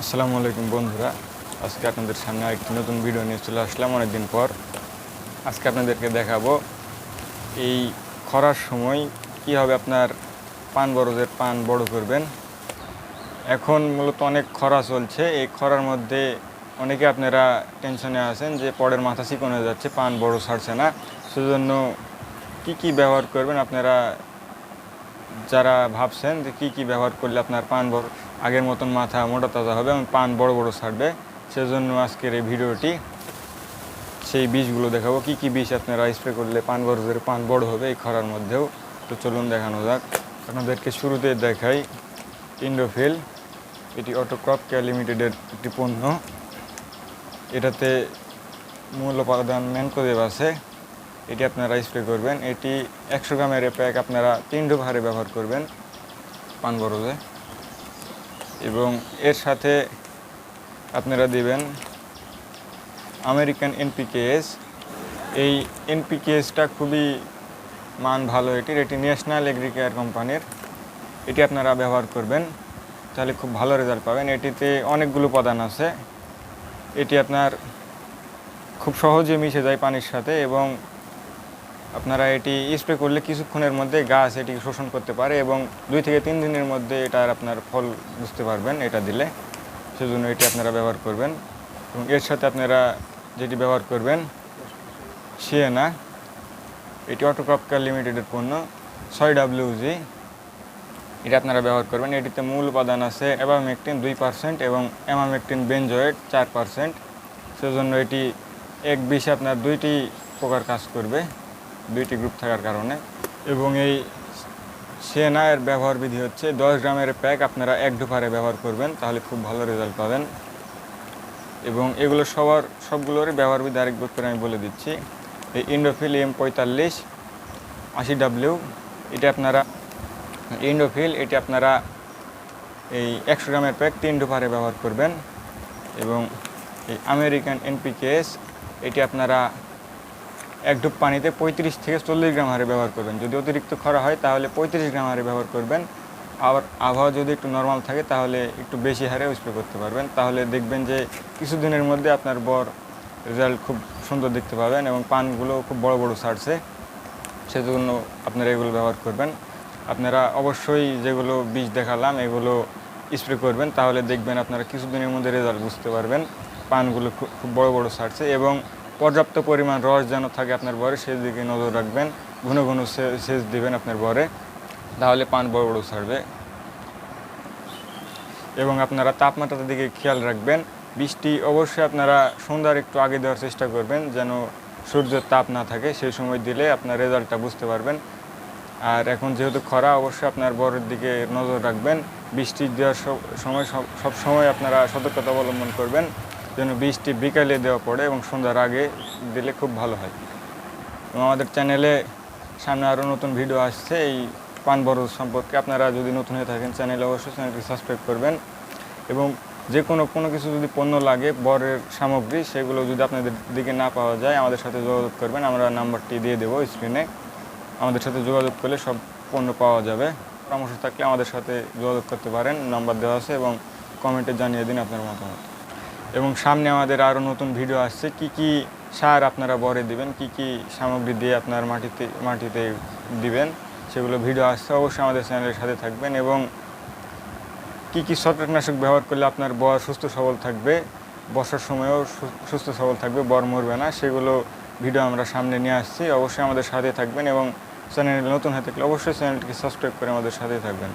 আসসালামু আলাইকুম বন্ধুরা। আজকে আপনাদের সামনে আরেকটি নতুন ভিডিও নিয়ে চলে আসলাম অনেকদিন পর। আজকে আপনাদেরকে দেখাবো এই খরার সময় কীভাবে আপনার পান বরজের পান বড় করবেন। এখন মূলত অনেক খরা চলছে। এই খরার মধ্যে অনেকে আপনারা টেনশনে আছেন যে পরের মাথা চিকন হয়ে যাচ্ছে, পান বড় ছাড়ছে না। সেজন্য কি কি ব্যবহার করবেন আপনারা যারা ভাবছেন যে কী কী ব্যবহার করলে আপনার পান বড় আগের মতন মাথা মোটা তাজা হবে এবং পান বড় বড় ছাড়বে। সেজন্য আজকের এই ভিডিওটি, সেই বীজগুলো দেখাবো। কি কি বীজ আপনারা স্প্রে করলে পান বরজের পান বড় হবে এই খরার মধ্যেও। তো চলুন দেখানো যাক। আপনাদেরকে শুরুতে দেখাই ইন্ডোফিল এটি অটোক্রপ কেয়ার লিমিটেডের একটি পণ্য। এটাতে মূল উপাদান ম্যানকোদেব আছে। এটি আপনারা স্প্রে করবেন। এটি একশো গ্রামের প্যাক আপনারা তিন ডোব হারে ব্যবহার করবেন পান বরজে এবং এর সাথে আপনারা দিবেন আমেরিকান এনপিকেএস। এই এনপিকেএসটা খুবই মান ভালো এটির। এটি ন্যাশনাল এগ্রিকেয়ার কোম্পানির। এটি আপনারা ব্যবহার করবেন, তাহলে খুব ভালো রেজাল্ট পাবেন। এটিতে অনেকগুলো উপাদান আছে। এটি আপনার খুব সহজে মিশে যায় পানির সাথে এবং আপনারা এটি স্প্রে করলে কিছুক্ষণের মধ্যে গাছ এটি শোষণ করতে পারে এবং দুই থেকে তিন দিনের মধ্যে এটার আপনার ফল বুঝতে পারবেন, এটা দিলে। সেজন্য এটি আপনারা ব্যবহার করবেন। এবং এর সাথে আপনারা যেটি ব্যবহার করবেন, সিয়েনা। এটি অটোক্রপকার লিমিটেডের পণ্য, ছয় ডাব্লিউজি এটা আপনারা ব্যবহার করবেন। এটিতে মূল উপাদান আছে অ্যাবামেকটিন দুই পার্সেন্ট এবং অ্যামামেকটিন বেনজয়েড চার পার্সেন্ট। সেজন্য এটি এক বিষে আপনার দুইটি প্রকার কাজ করবে। দুইটি গ্রুপ থাকার কারণে। এবং এই সেনা এর ব্যবহার বিধি হচ্ছে দশ গ্রামের প্যাক আপনারা এক ডুপারে ব্যবহার করবেন, তাহলে খুব ভালো রেজাল্ট পাবেন। এবং এগুলো সবার, সবগুলোরই ব্যবহার বিধি আরেকবার করে আমি বলে দিচ্ছি। এই ইন্ডোফিল এম পঁয়তাল্লিশ, আশি ডাব্লিউ এটা আপনারা ইন্ডোফিল এটি আপনারা এই একশো গ্রামের প্যাক তিন ডুপারে ব্যবহার করবেন। এবং এই আমেরিকান এনপিকেএস এটি আপনারা এক ডুব পানিতে পঁয়ত্রিশ থেকে চল্লিশ গ্রাম হারে ব্যবহার করবেন। যদি অতিরিক্ত খরা হয়, তাহলে পঁয়ত্রিশ গ্রাম হারে ব্যবহার করবেন। আবার আবহাওয়া যদি একটু নর্মাল থাকে, তাহলে একটু বেশি হারে স্প্রে করতে পারবেন। তাহলে দেখবেন যে কিছুদিনের মধ্যে আপনার বর রেজাল্ট খুব সুন্দর দেখতে পাবেন এবং পানগুলো খুব বড় বড় ছাড়ছে সেজন্য আপনারা এগুলো ব্যবহার করবেন। আপনারা অবশ্যই যেগুলো বীজ দেখালাম, এগুলো স্প্রে করবেন। তাহলে দেখবেন আপনারা কিছুদিনের মধ্যে রেজাল্ট বুঝতে পারবেন। পানগুলো খুব বড় বড় ছাড়ছে এবং পর্যাপ্ত পরিমাণ রস যেন থাকে আপনার বরে, সেদিকে নজর রাখবেন। ঘন ঘন সেচ দিবেন আপনার বরে। তাহলে পান বড় বড় ছাড়বে। এবং আপনারা তাপমাত্রার দিকে খেয়াল রাখবেন। বৃষ্টি অবশ্যই আপনারা সন্ধ্যার একটু আগে দেওয়ার চেষ্টা করবেন, যেন সূর্যের তাপ না থাকে। সেই সময় দিলে আপনার রেজাল্টটা বুঝতে পারবেন। আর এখন যেহেতু খরা, অবশ্যই আপনার বরের দিকে নজর রাখবেন। বৃষ্টি দেওয়ার সময় সব সময় আপনারা সতর্কতা অবলম্বন করবেন। যেন বৃষ্টি বিকালে দেওয়া পড়ে এবং সন্ধ্যার আগে দিলে খুব ভালো হয়। এবং আমাদের চ্যানেলে সামনে আরও নতুন ভিডিও আসছে, এই পান বরজ সম্পর্কে। আপনারা যদি নতুন হয়ে থাকেন, চ্যানেলে অবশ্যই চ্যানেলটি সাবস্ক্রাইব করবেন। এবং যে কোনো কোনো কিছু যদি পণ্য লাগে, বরের সামগ্রী, সেগুলো যদি আপনাদের দিকে না পাওয়া যায়, আমাদের সাথে যোগাযোগ করবেন। আমরা নাম্বারটি দিয়ে দেবো স্ক্রিনে। আমাদের সাথে যোগাযোগ করলে সব পণ্য পাওয়া যাবে। পরামর্শ থাকলে আমাদের সাথে যোগাযোগ করতে পারেন। নাম্বার দেওয়া আছে এবং কমেন্টে জানিয়ে দিন আপনার মতামত। এবং সামনে আমাদের আরও নতুন ভিডিও আসছে। কি কি সার আপনারা বরে দিবেন? কি কি সামগ্রী দিয়ে আপনার মাটিতে মাটিতে দিবেন? সেগুলো ভিডিও আসছে। অবশ্যই আমাদের চ্যানেলের সাথে থাকবেন এবং কি কি ছত্রাকনাশক ব্যবহার করলে আপনার বর সুস্থ সবল থাকবে? বর্ষার সময়ও সুস্থ সবল থাকবে, বর মরবে না। সেগুলো ভিডিও আমরা সামনে নিয়ে আসছি। অবশ্যই আমাদের সাথে থাকবেন এবং চ্যানেল নতুন হয়ে থাকলে অবশ্যই চ্যানেলটিকে সাবস্ক্রাইব করে আমাদের সাথে থাকবেন।